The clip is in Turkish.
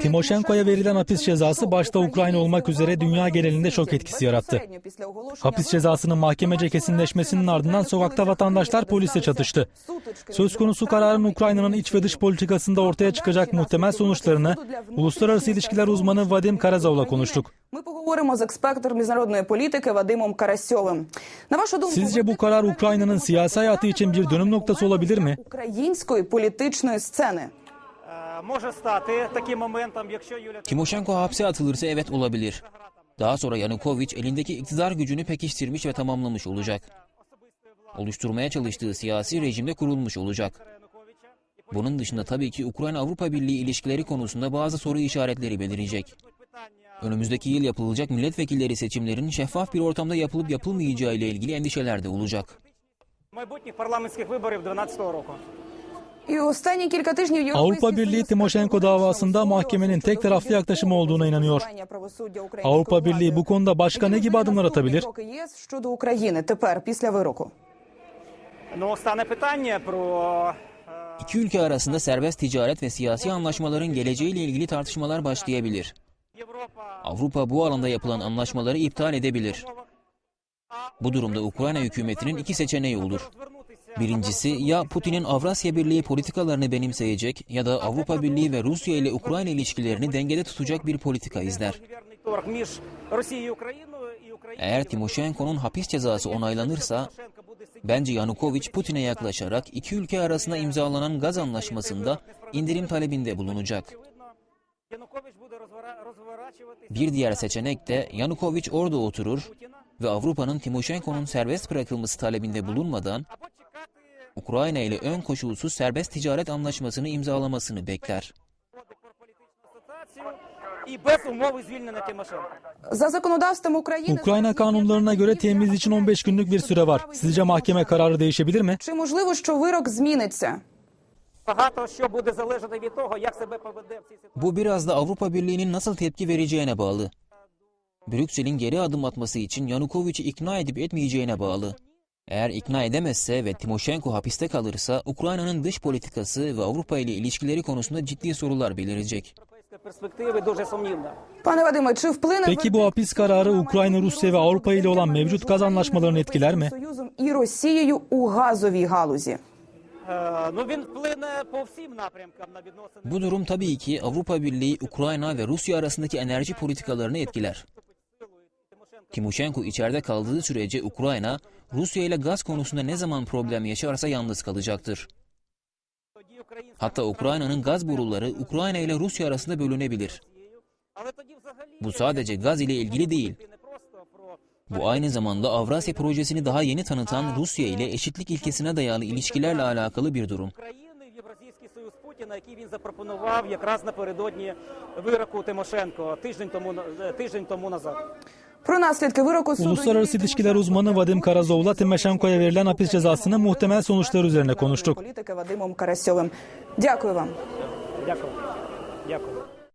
Timoşenko'ya verilen hapis cezası başta Ukrayna olmak üzere dünya genelinde şok etkisi yarattı. Hapis cezasının mahkemece kesinleşmesinin ardından sokakta vatandaşlar polisle çatıştı. Söz konusu kararın Ukrayna'nın iç ve dış politikasında ortaya çıkacak muhtemel sonuçlarını uluslararası ilişkiler uzmanı Vadim Karazov'la konuştuk. Sizce bu karar Ukrayna'nın siyasi hayatı için bir dönüm noktası olabilir mi? Може стати таким моментом, якщо Юля Timoşenko hapse atılırsa evet olabilir. Daha sonra Yanukovych elindeki iktidar gücünü pekiştirmiş ve tamamlamış olacak. Oluşturmaya çalıştığı siyasi rejimde kurulmuş olacak. Bunun dışında tabii ki Ukrayna-Avrupa Birliği ilişkileri konusunda bazı soru işaretleri belirecek. Önümüzdeki yıl yapılacak milletvekilleri seçimlerinin şeffaf bir ortamda yapılıp yapılmayacağı ile ilgili endişeler de olacak. майбутніх парламентських виборів 2012 року. Avrupa Birliği Timoşenko davasında mahkemenin tek taraflı yaklaşımı olduğuna inanıyor. Avrupa Birliği bu konuda başka ne gibi adımlar atabilir? İki ülke arasında serbest ticaret ve siyasi anlaşmaların geleceğiyle ilgili tartışmalar başlayabilir. Avrupa bu alanda yapılan anlaşmaları iptal edebilir. Bu durumda Ukrayna hükümetinin iki seçeneği olur. Birincisi ya Putin'in Avrasya Birliği politikalarını benimseyecek ya da Avrupa Birliği ve Rusya ile Ukrayna ilişkilerini dengede tutacak bir politika izler. Eğer Timoshenko'nun hapis cezası onaylanırsa, bence Yanukovych Putin'e yaklaşarak iki ülke arasında imzalanan gaz anlaşmasında indirim talebinde bulunacak. Bir diğer seçenek de Yanukovych orada oturur ve Avrupa'nın Timoshenko'nun serbest bırakılması talebinde bulunmadan Ukrayna ile ön koşulsuz serbest ticaret anlaşmasını imzalamasını bekler. Ukrayna kanunlarına göre temiz için 15 günlük bir süre var. Sizce mahkeme kararı değişebilir mi? Bu biraz da Avrupa Birliği'nin nasıl tepki vereceğine bağlı. Brüksel'in geri adım atması için Yanukovic'i ikna edip etmeyeceğine bağlı. Eğer ikna edemezse ve Timoshenko hapiste kalırsa Ukrayna'nın dış politikası ve Avrupa ile ilişkileri konusunda ciddi sorular belirecek. Peki bu hapis kararı Ukrayna, Rusya ve Avrupa ile olan mevcut gaz anlaşmalarını etkiler mi? Bu durum tabii ki Avrupa Birliği, Ukrayna ve Rusya arasındaki enerji politikalarını etkiler. Timoshenko içeride kaldığı sürece Ukrayna, Rusya ile gaz konusunda ne zaman problem yaşarsa yalnız kalacaktır. Тоді українська Hatta Ukrayna'nın gaz boruları Ukrayna ile Rusya arasında bölünebilir. але тоді взагалі Bu sadece gaz ile ilgili değil. не просто про Bu aynı zamanda Avrasya projesini daha yeni tanıtan Rusya ile eşitlik ilkesine dayalı ilişkilerle alakalı bir durum. України в Євразійський Союз Путіна, який він запропонував якраз напередодні вироку Тимошенко тиждень тому на- тиждень тому назад. Про наслідки вироку суду Uluslararası Юлії ilişkiler Тимошенко uzmanı Vadim Karazov'la Timoşenko'ya verilen hapis cezasının muhtemel sonuçları üzerine konuştuk. політики Вадимом Карасьовим. Дякую вам. Дякую. Дякую.